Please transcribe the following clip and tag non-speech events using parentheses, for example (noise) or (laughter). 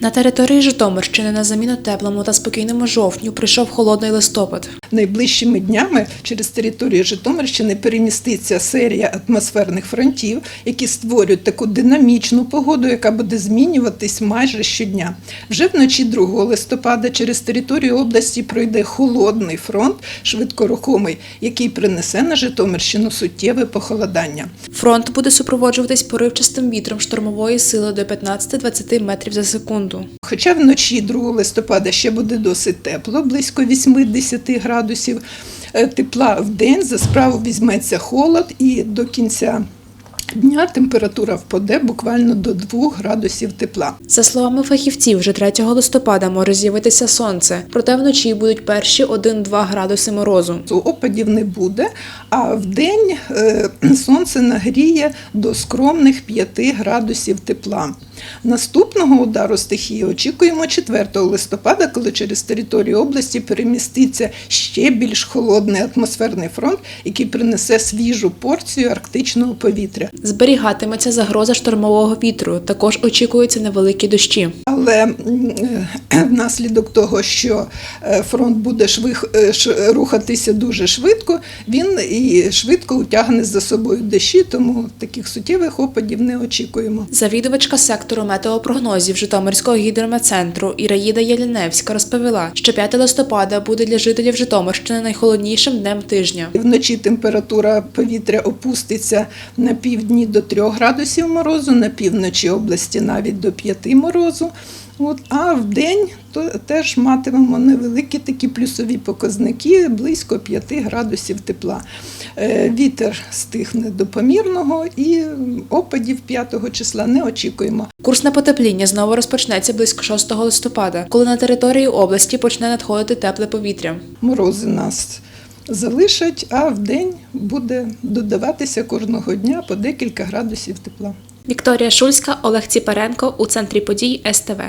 На території Житомирщини на заміну теплому та спокійному жовтню прийшов холодний листопад. Найближчими днями через територію Житомирщини переміститься серія атмосферних фронтів, які створюють таку динамічну погоду, яка буде змінюватись майже щодня. Вже вночі 2 листопада через територію області пройде холодний фронт, швидкорухомий, який принесе на Житомирщину суттєве похолодання. Фронт буде супроводжуватись поривчастим вітром штормової сили до 15-20 метрів за секунду. Хоча вночі 2 листопада ще буде досить тепло, близько 80 градусів е, тепла в день, за справу візьметься холод і до кінця дня температура впаде буквально до 2 градусів тепла. За словами фахівців, вже 3 листопада може з'явитися сонце, проте вночі будуть перші 1-2 градуси морозу. Опадів не буде, а в день е, (clears throat) сонце нагріє до скромних 5 градусів тепла. Наступного удару стихії очікуємо 4 листопада, коли через територію області переміститься ще більш холодний атмосферний фронт, який принесе свіжу порцію арктичного повітря. Зберігатиметься загроза штормового вітру. Також очікуються невеликі дощі. Але е, (clears throat) внаслідок того, що е, фронт буде швих- е, ш- рухатися дуже швидко, він і швидко утягне за собою дощі, тому таких суттєвих опадів не очікуємо. Завідувачка сектору метеопрогнозів Житомирського гідрометцентру Іраїда Яліневська розповіла, що 5 листопада буде для жителів Житомирщини найхолоднішим днем тижня. Вночі температура повітря опуститься на півдні до 3 градусів морозу, на півночі області навіть до 5 морозу. От, а в день то теж матимемо невеликі такі плюсові показники, близько 5 градусів тепла. Е, Вітер стихне до помірного і опадів 5 числа не очікуємо. Курс на потепління знову розпочнеться близько 6 листопада, коли на території області почне надходити тепле повітря. Морози нас залишать, а в день буде додаватися кожного дня по декілька градусів тепла. Вікторія Шульська, Олег Ціпаренко у центрі подій СТВ.